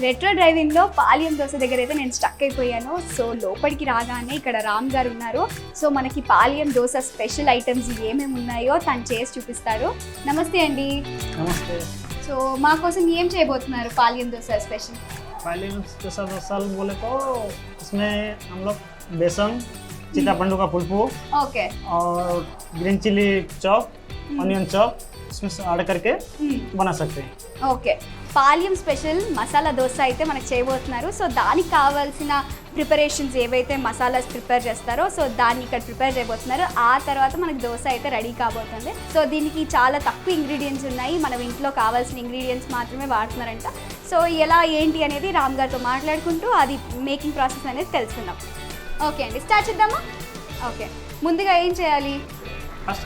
Retro driving లో పాలియం దోశ దగ్గర అయితే నేను స్టక్ అయిపోయాను సో లోపలికి రాగానే ఇక్కడ రామ్ గారు ఉన్నారు సో మనకి పాలియం దోశ స్పెషల్ ఐటమ్స్ ఏమేమి ఉన్నాయో తను చేసి చూపిస్తారు నమస్తే అండి नमस्ते సో మా కోసం ఏం చేయబోతున్నారు పాలియం దోశ స్పెషల్ पहले स्पेशल मसाल बोले तो इसमें हम लोग बेसन चिता पंडू का पुलपू ఓకే और green chilli chop onion chop इसमें ऐड करके बना सकते हैं okay Paliyam special masala dosa అయితే మనకు చేయబోతున్నారు. సో దానికి కావాల్సిన ప్రిపరేషన్స్ ఏవైతే మసాలాస్ ప్రిపేర్ చేస్తారో సో దాన్ని ఇక్కడ ప్రిపేర్ చేయబోతున్నారు. ఆ తర్వాత మనకు దోశ అయితే రెడీ కాబోతుంది. సో దీనికి చాలా తక్కువ ఇంగ్రీడియంట్స్ ఉన్నాయి. మనం ఇంట్లో కావాల్సిన ఇంగ్రీడియంట్స్ మాత్రమే వాడుతున్నారంట. సో ఎలా ఏంటి అనేది రామ్ గారితో మాట్లాడుకుంటూ అది మేకింగ్ ప్రాసెస్ అనేది తెలుసుకుందాం. ఓకే అండి స్టార్ట్ చేద్దామా? ఓకే ముందుగా ఏం చేయాలి? ఫస్ట్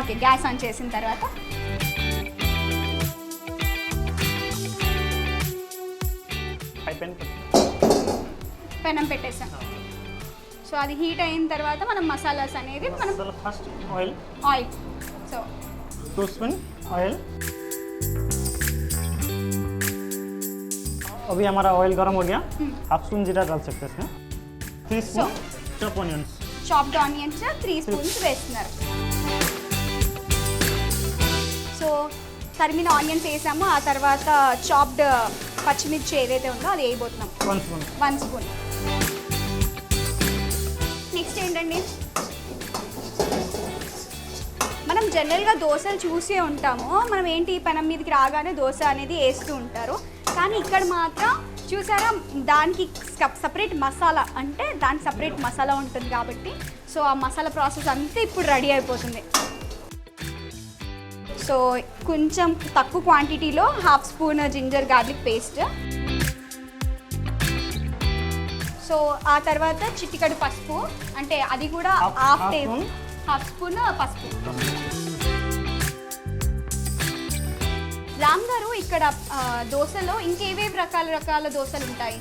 ఓకే గ్యాస్ ఆన్ చేసిన తర్వాత फ्राई पैन పెనం పెట్టేసాం సో అది హీట్ అయిన తర్వాత మనం మసాలాస్ అనేది మనం masala first oil oil so two spoon oil अभी हमारा ऑयल गर्म हो गया हाफ स्पून जीरा डाल सकते हैं इसमें three spoon chop onions chopped onions three spoons వేస్తున్నారు సో తరిమిన ఆనియన్స్ వేసాము ఆ తర్వాత చాప్డ్ పచ్చిమిర్చి ఏదైతే ఉందో అది వేయబోతున్నాం. One spoon one spoon next ఏంటండి? మనం జనరల్గా దోశలు చూసే ఉంటాము. మనం ఏంటి పనం మీదకి రాగానే దోశ అనేది వేస్తూ ఉంటారు. కానీ ఇక్కడ మాత్రం చూసారా దానికి సపరేట్ మసాలా అంటే దానికి సపరేట్ మసాలా ఉంటుంది కాబట్టి సో ఆ మసాలా ప్రాసెస్ అంతా ఇప్పుడు రెడీ అయిపోతుంది. సో కొంచెం తక్కువ క్వాంటిటీలో half spoon ginger garlic paste so ఆ తర్వాత చిటికడు పసుపు అంటే అది కూడా Half- half half table spoon? Half spoon పసుపు రామ్ గారు ఇక్కడ ఆ, దోశలో ఇంకేవేవి రకాల రకాల దోశలు ఉంటాయి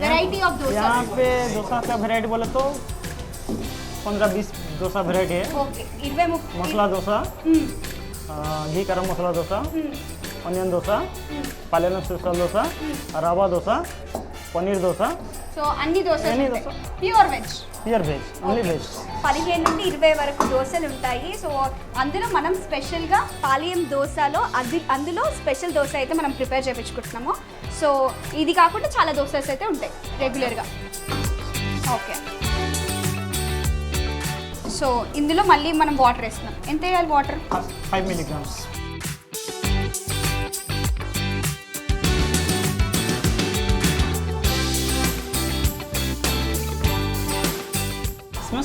వెరైటీ ఆఫ్ దోశ यहाँ पे डोसा का वेराइटी बोले तो पंद्रह बीस dosa variety masala dosa. Ghee karam masala dosa. Onion dosa. పల్లెల స్పెషల్ దోశ. రవా దోశ. పన్నీర్ దోశ. సో అన్ని dosa pure veg pure veg only veg పదిహేను నుండి ఇరవై వరకు దోశలు ఉంటాయి. సో అందులో మనం స్పెషల్గా పాలియం దోశలో అది అందులో స్పెషల్ దోశ అయితే మనం ప్రిపేర్ చేయించుకుంటున్నాము సో ఇది కాకుండా చాలా దోశస్ అయితే ఉంటాయి రెగ్యులర్గా ఓకే. సో ఇందులో మళ్ళీ మనం వాటర్ వేస్తున్నాం. ఎంత వేయాలి water five milligrams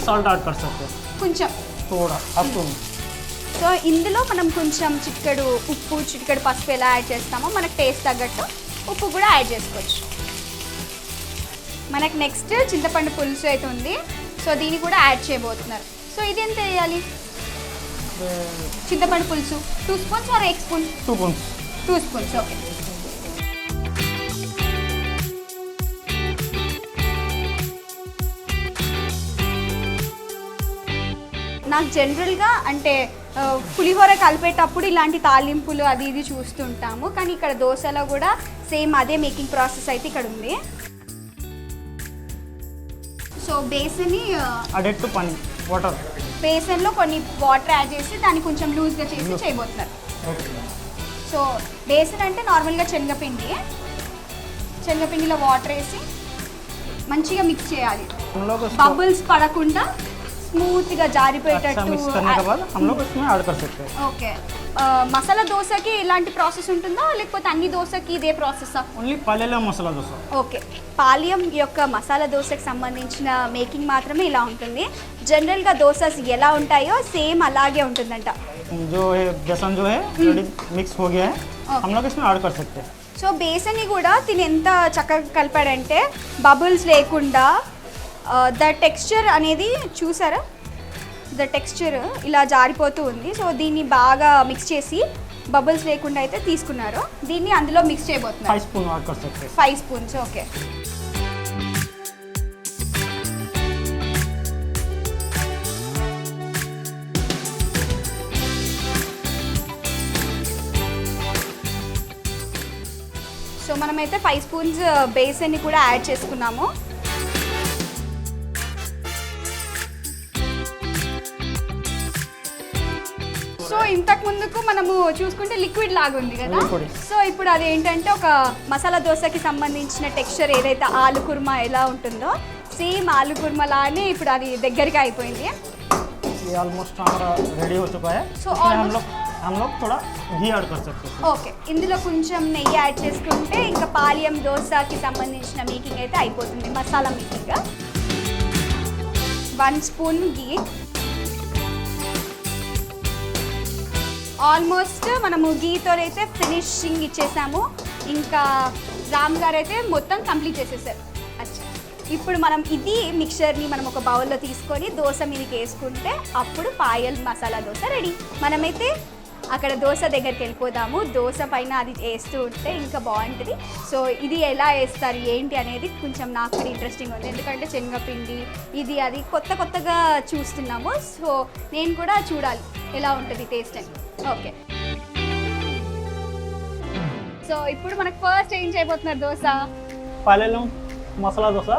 salt add కొంచెం. సో ఇందులో మనం కొంచెం చిక్కడు ఉప్పు చిక్కడు పసుపు ఎలా యాడ్ చేస్తామో మనకు టేస్ట్ తగ్గట్టు ఉప్పు కూడా యాడ్ చేసుకోవచ్చు. మనకు నెక్స్ట్ చింతపండు పులుసు అయితే ఉంది. సో దీన్ని కూడా యాడ్ చేయబోతున్నారు. సో ఇది ఎంత వేయాలి? చింతపండు పులుసు. Two spoons or egg spoon two spoons two spoons okay నాకు జనరల్గా అంటే పులిహోర కలిపేటప్పుడు ఇలాంటి తాలింపులు అది ఇది చూస్తుంటాము. కానీ ఇక్కడ దోశలో కూడా సేమ్ అదే మేకింగ్ ప్రాసెస్ అయితే ఇక్కడ ఉంది. సో బేస్ని అడెట్టు పని వాటర్. బేసన్లో కొన్ని వాటర్ యాడ్ చేసి దాన్ని కొంచెం లూజ్గా చేసి చేయబోతున్నారు. సో బేసన్ అంటే నార్మల్గా శనగపిండి శనగపిండిలో వాటర్ వేసి మంచిగా మిక్స్ చేయాలి. బబుల్స్ పడకుండా స్మూత్గా अच्छा జారిపోయేటట్టు मिक्स करने के बाद हम लोग इसमें ऐड कर सकते हैं ఓకే మసాలా దోశకి ఇలాంటి ప్రాసెస్ ఉంటుందా లేకపోతే అన్ని దోశకి ఇదే ప్రాసెస్సా ओनली पालेला मसाला डोसा ఓకే పాలియం యొక్క మసాలా దోశకి సంబంధించిన మేకింగ్ మాత్రమే ఇలా ఉంటుంది జనరల్గా దోశస్ ఎలా ఉంటాయో సేమ్ అలాగే ఉంటుందంట जो है बेसन जो है रेडी मिक्स हो गया है हम लोग इसमें ऐड कर सकते हैं సో బేసన్ని కూడా తిని ఎంత చక్కగా కలిపాడంటే బబుల్స్ లేకుండా Uh, ద టెక్స్చర్ అనేది చూసారా? ద టెక్స్చర్ ఇలా జారిపోతూ ఉంది. సో దీన్ని బాగా మిక్స్ చేసి బబుల్స్ లేకుండా అయితే తీసుకున్నారు. దీన్ని అందులో మిక్స్ చేయబోతున్నారు. ఫైవ్ స్పూన్స్ ఓకే సో మనమైతే ఫైవ్ స్పూన్స్ బేసన్ని కూడా యాడ్ చేసుకున్నాము. ఇంతకు ముందుకు మనము చూసుకుంటే లిక్విడ్ లాగా ఉంది కదా Liquid. సో ఇప్పుడు అది ఏంటంటే ఒక మసాలా దోశకి సంబంధించిన టెక్స్చర్ ఏదైతే ఆలు కుర్మా ఎలా ఉంటుందో సేమ్ ఆలు కుర్మా లానే ఇప్పుడు అది దగ్గరికి అయిపోయింది ये ऑलमोस्ट हमारा रेडी हो चुका है So, इसमें हम almost- लोग हम लोग थोड़ा घी ऐड कर सकते हैं ఓకే ఇందులో కొంచెం నెయ్యి యాడ్ చేసుకుంటే ఇంకా పాలియం దోశకి సంబంధించిన మేకింగ్ అయితే అయిపోతుంది masala making one spoon ghee almost మనము గీతో అయితే ఫినిషింగ్ ఇచ్చేసాము. ఇంకా రామ్ గారు అయితే మొత్తం కంప్లీట్ చేసేసారు. అచ్చా. ఇప్పుడు మనం ఇది మిక్చర్ని మనం ఒక బౌల్లో తీసుకొని దోశ మీదకి వేసుకుంటే అప్పుడు పాయల్ మసాలా దోశ రెడీ. మనమైతే అక్కడ దోశ దగ్గరికి వెళ్ళిపోదాము. దోశ పైన అది వేస్తూ ఉంటే ఇంకా బాగుంటుంది. సో ఇది ఎలా వేస్తారు ఏంటి అనేది కొంచెం నాకు కూడా ఇంట్రెస్టింగ్ ఉంది. ఎందుకంటే శనగపిండి ఇది అది కొత్త కొత్తగా చూస్తున్నాము. సో నేను కూడా చూడాలి ఎలా ఉంటుంది టేస్ట్ అని. ఓకే. సో ఇప్పుడు మనకు ఫస్ట్ ఏం చేయబోతున్నారు దోశ? పాలెలం మసాలా దోశ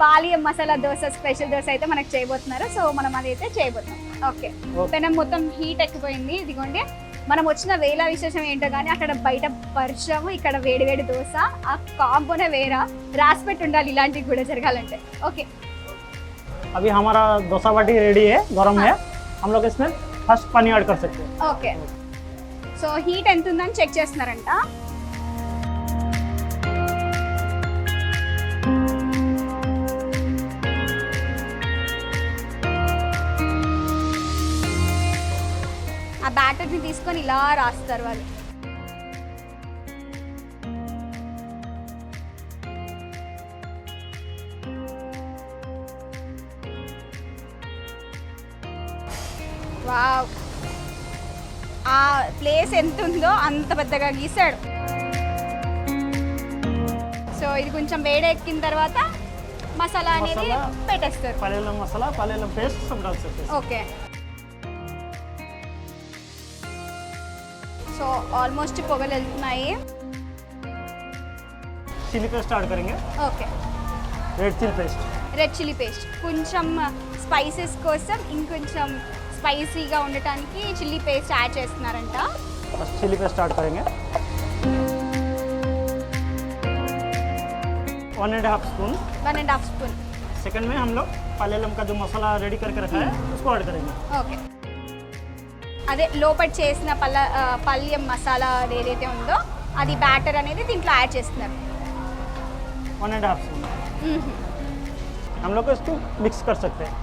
పాలియం మసాలా దోశ స్పెషల్ దోశ అయితే మనకు చేయబోతున్నారు. సో మనం అది అయితే చేయబోతున్నాం. Okay okay. పెనం మొత్తం హీట్ ఎక్కిపోయింది ఇదిగోండి మనం వచ్చిన వేల విశేషం ఏంటో కానీ అక్కడ బయట వర్షము ఇక్కడ వేడి వేడి దోశ ఆ కాంబోనే వేరా రాసి పెట్టి ఉండాలి ఇలాంటివి కూడా జరగాలంటే ఓకే अभी हमारा डोसा बाटी रेडी है गरम है हम लोग इसमें फर्स्ट पानी ऐड कर सकते हैं ఓకే సో హీట్ ఎంత ఉందని చెక్ చేస్తున్నారంట పేజ్ని తీసుకొని ఇలా రాస్తారు వాళ్ళు. వావ్. ఆ ప్లేస్ ఎంత ఉందో అంత పెద్దగా గీసాడు సో ఇది కొంచెం వేడెక్కిన తర్వాత మసాలా అనేది పెట్టేస్తారు. Masala paste okay. So almost పొగలు వెళ్తున్నాయి चिली पेस्ट ऐड करेंगे okay red chilli paste red chilli paste కొంచెం స్పైసెస్ కోసం ఇంకొంచెం స్పైసీగా ఉండటానికి చిల్లీ పేస్ట్ యాడ్ చేస్తున్నారంట फर्स्ट चिली पेस्ट ऐड करेंगे one and half spoon one and half spoon second में हम लोग पहले लोग का जो मसाला रेडी करके रखा है उसको ऐड करेंगे ఓకే అదే లోపల చేసిన పల్ల ఆ, పల్యం మసాలా ఏదైతే ఉందో అది బ్యాటర్ అనేది దీంట్లో యాడ్ చేస్తున్నారు वन एंड हाफ स्पून మ్మ్. हम लोग इसको मिक्स कर सकते हैं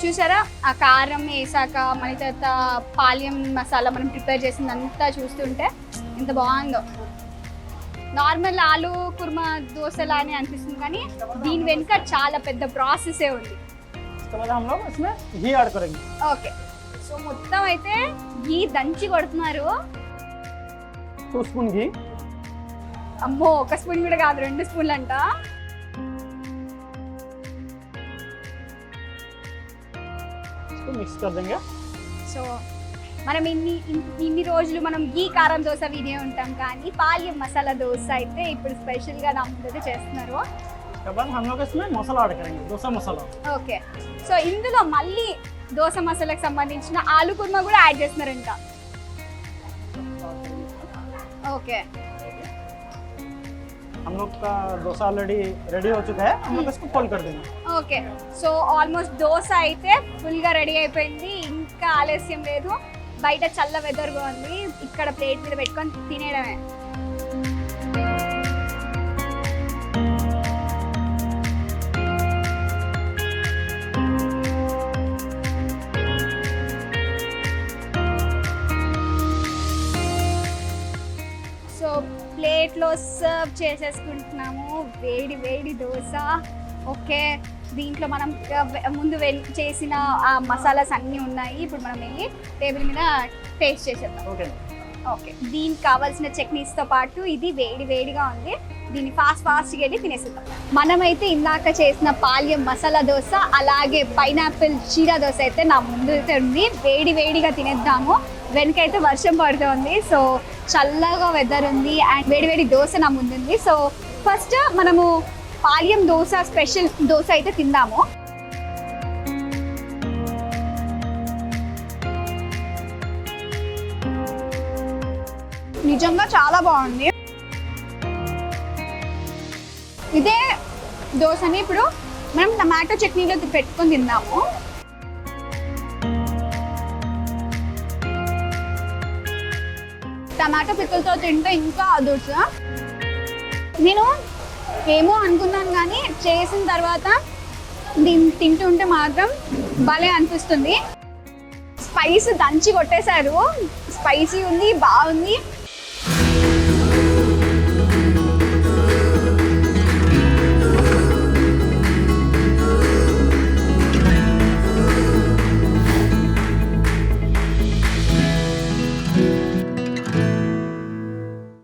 చూసారా ఆ కారం వేసాక మన తర్వాత పాల్యం మసాలా మనం ప్రిపేర్ చేసిందంతా చూస్తుంటే ఎంత బాగుందో నార్మల్ ఆలు కుర్మా దోశలా అని అనిపిస్తుంది కానీ దీని వెనుక చాలా పెద్ద ప్రాసెసే ఉంది. ఓకే. సో మొత్తం అయితే ఘీ దంచి కొడుతున్నారు. అమ్మో ఒక స్పూన్ కూడా కాదు రెండు స్పూన్లు అంట మిక్స్ సో మనం ఇన్ని ఇన్- ఇన్ని రోజులు మనం గీ కారం దోశ వినే ఉంటాం కానీ పాల్యం మసాలా దోశ అయితే ఇప్పుడు స్పెషల్గా నా ముందైతే చేస్తున్నారు उसके बाद हम लोग इसमें मसाला ऐड करेंगे डोसा मसाला ఓకే సో ఇందులో మళ్ళీ దోశ మసాలాకి సంబంధించిన ఆలు కుర్మా కూడా యాడ్ చేస్తున్నారంట ఓకే हम लोग का डोसा ऑलरेडी रेडी हो चुका है हम लोग इसको फोल्ड कर देंगे ఓకే సో ఆల్మోస్ట్ దోశ అయితే ఫుల్గా రెడీ అయిపోయింది ఇంకా ఆలస్యం లేదు బయట చల్ల వెదర్గా ఉంది ఇక్కడ ప్లేట్ మీద పెట్టుకొని తినేయడమే. సో ప్లేట్లో సర్వ్ చేసేసుకుంటున్నాము. వేడి వేడి దోశ. ఓకే. దీంట్లో మనం ముందు చేసిన ఆ మసాలాస్ అన్నీ ఉన్నాయి. ఇప్పుడు మనం వెళ్ళి టేబుల్ మీద టేస్ట్ చేసేద్దాం. ఓకే. ఓకే. దీనికి కావాల్సిన చట్నీస్తో పాటు ఇది వేడి వేడిగా ఉంది. దీన్ని ఫాస్ట్ ఫాస్ట్గా వెళ్ళి తినేసేద్దాం. మనమైతే ఇందాక చేసిన పాల్యం మసాలా దోశ అలాగే పైనాపిల్ చీరా దోశ అయితే నా ముందు అయితే ఉంది. వేడి వేడిగా తినేద్దాము. వెనకైతే వర్షం పడుతోంది. సో చల్లగా వెదర్ ఉంది. అండ్ వేడి వేడి దోశ నా ముందుంది సో ఫస్ట్ మనము పాలియం దోశ స్పెషల్ దోశ అయితే తిందాము. నిజంగా చాలా బాగుంది. ఇదే దోశని ఇప్పుడు మనం టమాటో చట్నీలో పెట్టుకొని తిందాము. టమాటో పిక్కలతో తింటే ఇంకా దోశ. నేను ఏమో అనుకున్నాను కానీ చేసిన తర్వాత దీన్ని తింటుంటే మాత్రం భలే అనిపిస్తుంది. స్పైస్ దంచి కొట్టేశారు. స్పైసీ ఉంది బాగుంది.